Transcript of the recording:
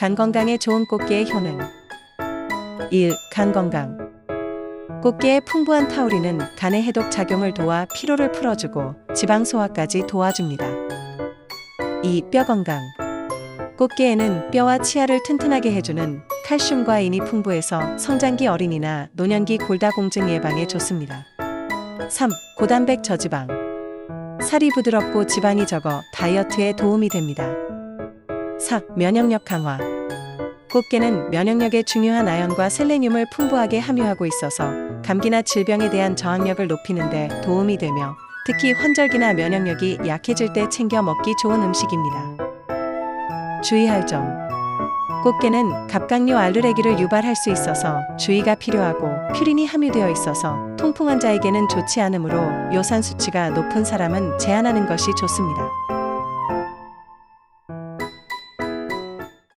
간 건강에 좋은 꽃게의 효능 1. 간 건강 꽃게의 풍부한 타우린은 간의 해독 작용을 도와 피로를 풀어주고 지방 소화까지 도와줍니다. 2. 뼈 건강 꽃게에는 뼈와 치아를 튼튼하게 해주는 칼슘과 인이 풍부해서 성장기 어린이나 노년기 골다공증 예방에 좋습니다. 3. 고단백 저지방 살이 부드럽고 지방이 적어 다이어트에 도움이 됩니다. 4. 면역력 강화 꽃게는 면역력에 중요한 아연과 셀레늄을 풍부하게 함유하고 있어서 감기나 질병에 대한 저항력을 높이는 데 도움이 되며 특히 환절기나 면역력이 약해질 때 챙겨 먹기 좋은 음식입니다. 주의할 점 꽃게는 갑각류 알르레기를 유발할 수 있어서 주의가 필요하고 퓨린이 함유되어 있어서 통풍 환자에게는 좋지 않으므로 요산 수치가 높은 사람은 제한하는 것이 좋습니다.